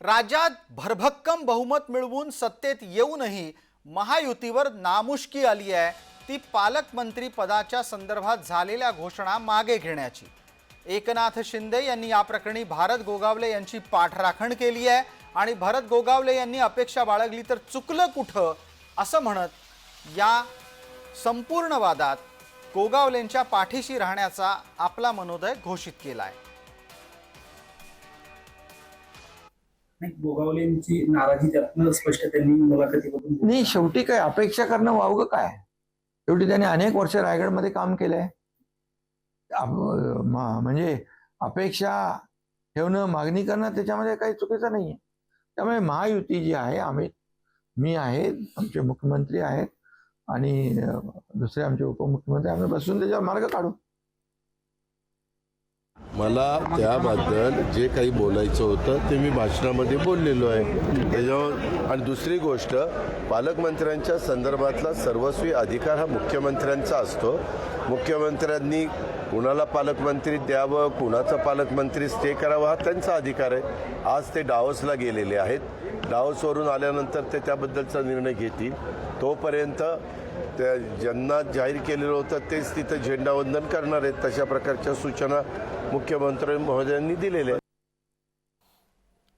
राज्यात भरभक्कम बहुमत मिळवून सत्तेत येऊनही महायुतीवर नामुष्की आली आहे. ती पालकमंत्री पदाच्या संदर्भात झालेल्या घोषणा मागे घेण्याची. एकनाथ शिंदे यांनी या प्रकरणी भारत गोगावले यांची पाठराखण केली आहे आणि भरत गोगावले यांनी अपेक्षा बाळगली तर चुकलं कुठं? असं म्हणत या संपूर्ण वादात गोगावलेंच्या पाठीशी राहण्याचा आपला मनोदय घोषित केला आहे गोगावलेंची नाराजी त्यातनं स्पष्ट त्यांनी मुलाखतीमधून नाही शेवटी काय अपेक्षा करणं वावगं काय? शेवटी त्यांनी अनेक वर्ष रायगडमध्ये काम केलंय. म्हणजे अपेक्षा ठेवणं मागणी करणं त्याच्यामध्ये काही चुकीचं नाहीये. त्यामुळे महायुती जी आहे आम्ही मी आहे आमचे मुख्यमंत्री आहेत आणि दुसरे आमचे उपमुख्यमंत्री आम्ही बसून त्याच्यावर मार्ग काढू. मला त्याबद्दल जे काही बोलायचं होतं ते मी भाषणामध्ये बोललेलो आहे. त्याच्यावर आणि दुसरी गोष्ट पालकमंत्र्यांच्या संदर्भातला सर्वस्वी अधिकार हा मुख्यमंत्र्यांचा असतो. मुख्यमंत्र्यांनी कुणाला पालकमंत्री द्यावं कुणाचं पालकमंत्री स्टे करावा हा त्यांचा अधिकार आहे. आज ते डावसला गेलेले आहेत. डावसवरून आल्यानंतर ते त्याबद्दलचा निर्णय घेतील. तोपर्यंत त्या ज्यांना जाहीर केलेलं होतं तेच तिथं झेंडावंदन करणार आहेत. तशा प्रकारच्या सूचना मुख्यमंत्री महोदयांनी दिलेले आहेत.